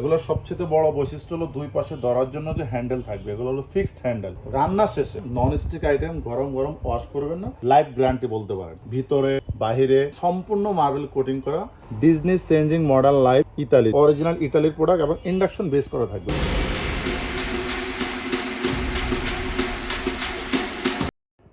এগুলোর সবচেয়ে বড় বৈশিষ্ট্য হলো দুই পাশে ধরার জন্য যে হ্যান্ডেল থাকবে, এগুলো হলো ফিক্সড হ্যান্ডেল। রান্না শেষে নন স্টিক আইটেম গরম গরম ওয়াশ করবেন না লাইফ গ্যারান্টি বলতে পারেন। ভিতরে, বাহিরে সম্পূর্ণ মার্বেল কোটিং করা Disney changing modern life Italy original ইতালির প্রোডাক্ট এবং ইন্ডাকশন বেস করা থাকবে।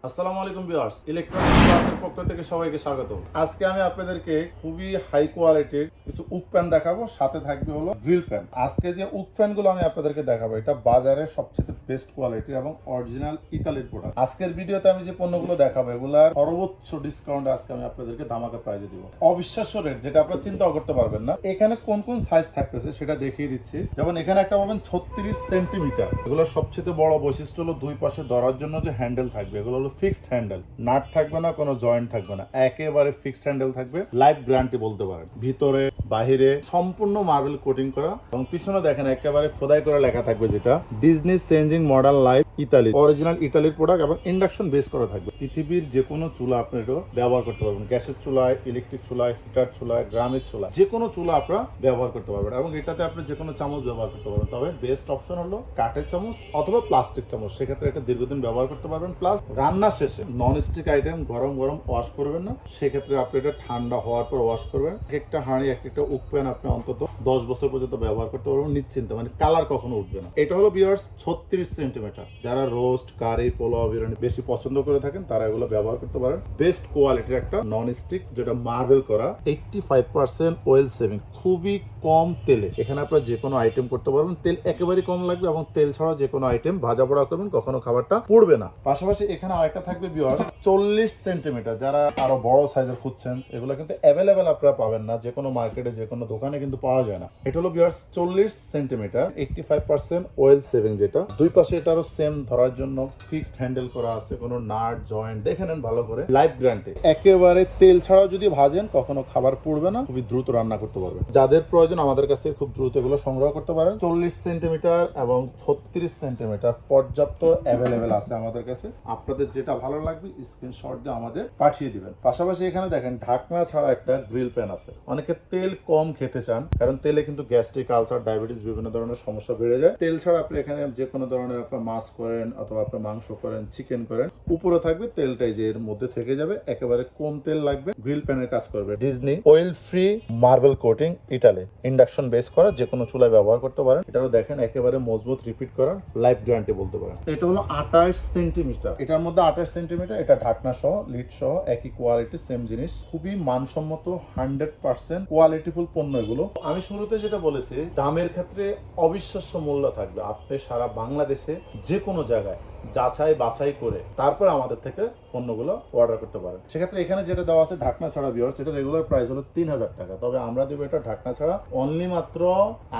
আসসালামু আলাইকুম ভিউয়ার্স ইলেকট্রনিক ক্লাসের পক্ষ থেকে সবাইকে স্বাগত আজকে আমি আপনাদেরকে খুবই হাই কোয়ালিটির কিছু উক প্যান দেখাবো, সাথে থাকবে হলো ড্রিল প্যান। আজকে যে উক প্যানগুলো আমি আপনাদেরকে দেখাবো, এটা বাজারের সবচেয়ে বেস্ট কোয়ালিটির এবং অরিজিনাল ইতালির প্রোডাক্ট আজকের ভিডিওতে আমি যে পণ্যগুলো দেখাবো, এগুলার সর্বোচ্চ ডিসকাউন্ট আজকে আমি আপনাদেরকে দামাকা প্রাইজে দিব। অবিশ্বাস্য রেট যেটা আপনারা চিন্তাও করতে পারবেন না। এখানে কোন কোন সাইজ থাকতেছে সেটা দেখিয়ে দিচ্ছি। যেমন এখানে একটা পাবেন ছত্রিশ সেন্টিমিটার এগুলোর সবচেয়ে বড় বৈশিষ্ট্য হলো দুই পাশে ধরার জন্য যে হ্যান্ডেল থাকবে, এগুলো হলো ফিক্সড হ্যান্ডেল নাট থাকবে না, কোনো জয়েন্ট থাকবে না। একেবারে ফিক্সড হ্যান্ডেল থাকবে। লাইফ গ্যারান্টি বলতে পারেন। ভিতরে, বাহিরে সম্পূর্ণ মার্বেল কোটিং করা। এবং পিছনে দেখেন, একেবারে খোদাই করে লেখা থাকবে যেটা। Disney changing modern life Italy original ইতালির প্রোডাক্ট এবং ইন্ডাকশন বেস করা থাকবে। পৃথিবীর যে কোনো চুলা আপনি এটা ব্যবহার করতে পারবেন। গ্যাসের চুলায় ইলেকট্রিক চুলায় হিটার চুলায়, গ্রামের চুলা যে কোনো চুলা আপনারা ব্যবহার করতে পারবেন এবং এটাতে আপনি যে কোনো চামচ ব্যবহার করতে পারবেন। তবে বেস্ট অপশন হলো কাঠের চামচ অথবা প্লাস্টিক চামচ। সেক্ষেত্রে এটা দীর্ঘদিন ব্যবহার করতে পারবেন। প্লাস রান্না শেষে নন স্টিক আইটেম গরম গরম ওয়াশ করবেন না। সেক্ষেত্রে আপনি এটা ঠান্ডা হওয়ার পর ওয়াশ করবেন। এক একটা হাঁড়ি এক একটা উকপেন আপনি অন্তত দশ বছর পর্যন্ত ব্যবহার করতে পারবেন। নিশ্চিন্ত মানে কালার কখনো উঠবে না। এটা হলো বিয়ার্স ছত্রিশ সেন্টিমিটার যারা রোস্ট, কারি, পোলাও, বিরিয়ানি বেশি পছন্দ করে থাকেন, তারা এগুলো ব্যবহার করতে পারেন। বেস্ট কোয়ালিটির একটা নন স্টিক যেটা মার্বেল করা। Eighty five percent oil saving খুবই কম তেলে। এখানে আপনারা যে কোনো আইটেম করতে পারবেন। তেল একেবারেই কম লাগবে এবং তেল ছাড়াও যে কোনো আইটেম ভাজা পোড়া করবেন, কখনো খাবারটা পড়বে না। পাশাপাশি এখানে আরেকটা থাকবে বিয়ার্স চল্লিশ সেন্টিমিটার যারা আরও বড় সাইজের খুঁজছেন, এগুলো কিন্তু অ্যাভেলেবেল আপনারা পাবেন না। যে কোনো মার্কেটে যে কোনো দোকানে কিন্তু পাওয়া যায় না। এটা হলো বিয়ার্স চল্লিশ centimetre eighty five percent oil saving যেটা। দুই পাশে এটারও সেম ধরার জন্য ফিক্সড হ্যান্ডেল করা আছে, কোনো নাট জয়েন্ট দেখে নেন ভালো করে লাইফ গ্যারান্টি একেবারে তেল ছাড়াও যদি ভাজেন, কখনো খাবার পুড়বে না, খুবই দ্রুত রান্না করতে পারবেন। যাদের প্রয়োজন আমাদের কাছ থেকে খুব দ্রুত এগুলো সংগ্রহ করতে পারেন। চল্লিশ সেন্টিমিটার এবং ছত্রিশ সেন্টিমিটার পর্যাপ্ত অ্যাভেলেবেল আছে আমাদের কাছে। আপনাদের যেটা ভালো লাগবে স্ক্রিনশট দিয়ে আমাদের পাঠিয়ে দিবেন। পাশাপাশি এখানে দেখেন, ঢাকনা ছাড়া একটা গ্রিল প্যান আছে। অনেকে তেল কম খেতে চান, কারণ তেলে কিন্তু গ্যাস্ট্রিক আলসার ডায়াবেটিস বিভিন্ন ধরনের সমস্যা বেড়ে যায়। তেল ছাড়া আপনি এখানে যে কোনো ধরনের আপনার মাছ করেন অথবা আপনার মাংস করেন চিকেন করেন, উপরে থাকবে তেলটাই যে এর মধ্যে থেকে যাবে, একেবারে কম তেল লাগবে। গ্রিল প্যানের কাজ করবে Disney oil free marble coating Italy induction base করা, যে কোনো চুলায় ব্যবহার করতে পারেন। এটাও দেখেন একেবারে মজবুত রিপিট করা লাইফ গ্যারান্টি বলতে পারেন। এটা হলো আঠাশ সেন্টিমিটার। এটার মধ্যে আঠাশ সেন্টিমিটার, এটা ঢাকনা সহ লিড সহ, একই কোয়ালিটি সেম জিনিস। খুবই মানসম্মত হান্ড্রেড পার্সেন্ট কোয়ালিটিফুল পণ্য এগুলো। আমি শুরুতে যেটা বলেছি, দামের ক্ষেত্রে অবিশ্বাস্য মূল্য থাকবে। আপনি সারা বাংলাদেশে যে কোনো জায়গায়। যাচাই বাছাই করে তারপর আমাদের থেকে পণ্যগুলো অর্ডার করতে পারেন। সেক্ষেত্রে এখানে যেটা দেওয়া আছে, ঢাকনা ছাড়া বিয়ার সেটা রেগুলার প্রাইস হলো তিন হাজার টাকা। তবে আমরা দেবো এটা ঢাকনা ছাড়া অনলি মাত্র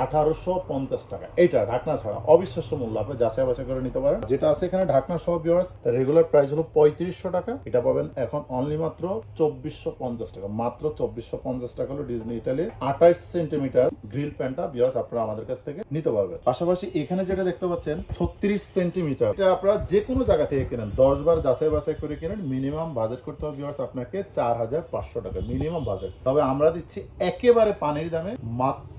আঠারোশো পঞ্চাশ টাকা। এটা ঢাকনা ছাড়া। অবিশ্বাস্য মূল্য। আপনি যাচাই বাছাই করে নিতে পারেন। যেটা আছে এখানে ঢাকনা সহ বিয়ার্স রেগুলার প্রাইস হলো পঁয়ত্রিশশো টাকা। এটা পাবেন এখন অনলি মাত্র চব্বিশশো পঞ্চাশ টাকা। মাত্র চব্বিশশো পঞ্চাশ টাকা হলো ডিজনি ইটালির আঠাশ সেন্টিমিটার গ্রিল ফ্যানটা বিয়ার্স আপনারা আমাদের কাছ থেকে নিতে পারবেন। পাশাপাশি এখানে যেটা দেখতে পাচ্ছেন, ছত্রিশ সেন্টিমিটার। এটা আপনারা যে কোনো জায়গা থেকে কেনেন, দশ বার যাচাই বাছাই করে কেনেন মিনিমাম বাজেট করতে হবে viewers আপনাকে চার হাজার পাঁচশো টাকা মিনিমাম বাজেট তবে আমরা দিচ্ছি একেবারে পানির দামে মাত্র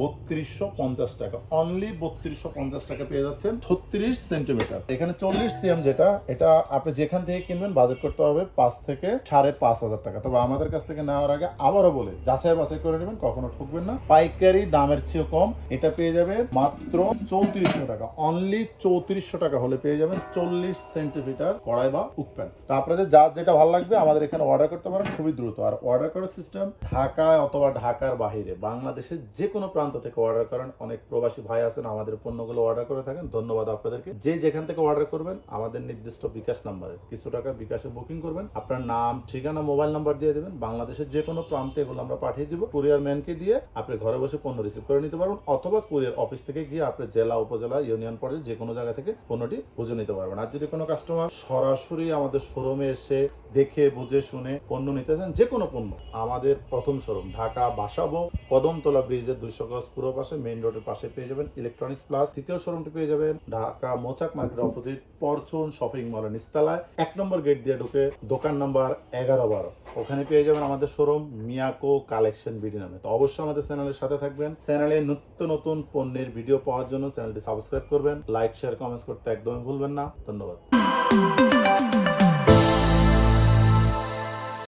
বত্রিশশো পঞ্চাশ টাকা। অনলি বত্রিশশো পঞ্চাশ টাকা পেয়ে যাচ্ছেন ছত্রিশ সেন্টিমিটার। এখানে চল্লিশ সিএম যেটা, এটা আপনি যেখান থেকে কিনবেন বাজেট করতে হবে পাঁচ থেকে সাড়ে পাঁচ হাজার টাকা। তবে আমাদের কাছ থেকে নেওয়ার আগে আবারও বলে, যাচাই বাছাই করে নেবেন, কখনো ঠকবেন না। পাইকারি দামের চেয়ে কম, এটা পেয়ে যাবে মাত্র চৌত্রিশশো টাকা। অনলি চৌত্রিশশো টাকা হলে পেয়ে যাবেন চল্লিশ সেন্টিমিটার কড়াই বা উৎপেন। তা আপনাদের যার যেটা ভালো লাগবে, আমাদের এখানে অর্ডার করতে পারেন, খুবই দ্রুত। আর অর্ডার করার সিস্টেম ঢাকায় অথবা ঢাকার বাহিরে, বাংলাদেশের যে কোনো প্রান্ত থেকে অর্ডার করেন। অনেক প্রবাসী ভাই আছেন, আমাদের পণ্যগুলো অর্ডার করে থাকেন। ধন্যবাদ আপনাদেরকে। যে যেখান থেকে অর্ডার করবেন, আমাদের নির্দিষ্ট বিকাশ নাম্বারে কিছু টাকা বিকাশে বুকিং করবেন। আপনার নাম, ঠিকানা মোবাইল নাম্বার দিয়ে দেবেন। বাংলাদেশের যে কোনো প্রান্তে এগুলো আমরা পাঠিয়ে দিব। কুরিয়ার ম্যানকে দিয়ে আপনি ঘরে বসে পণ্য রিসিভ করে নিতে পারবেন অথবা কুরিয়ার অফিস থেকে গিয়ে আপনি জেলা, উপজেলা ইউনিয়ন পর্যায়ে যে কোনো জায়গা থেকে পণ্যটি বুঝে নিতে পারবেন। আর যদি কোনো কাস্টমার সরাসরি আমাদের শোরুমে এসে দেখে, বুঝে, শুনে পণ্য নিতে চান যে কোনো পণ্য, আমাদের প্রথম শোরুম ঢাকা, বাসাবো, কদমতলা ব্রিজের দুইশো গজ পুরো পাশে মেইন রোডের পাশে পেয়ে যাবেন ইলেকট্রনিক্স প্লাস তৃতীয় শোরুমটি পেয়ে যাবেন Dhaka Mouchak market opposite Fortune shopping মলের নিস্তালায়। এক নম্বর গেট দিয়ে ঢুকে দোকান নাম্বার এগারো বারো। ওখানে পেয়ে যাবেন আমাদের শোরুম মিয়াকো কালেকশন বিডি নামে। তো অবশ্যই আমাদের চ্যানেলের সাথে থাকবেন। চ্যানেলে নিত্য নতুন পণ্যের ভিডিও পাওয়ার জন্য চ্যানেলটি সাবস্ক্রাইব করবেন। লাইক শেয়ার কমেন্টস করতে একদমই ভুলবেন না। ধন্যবাদ।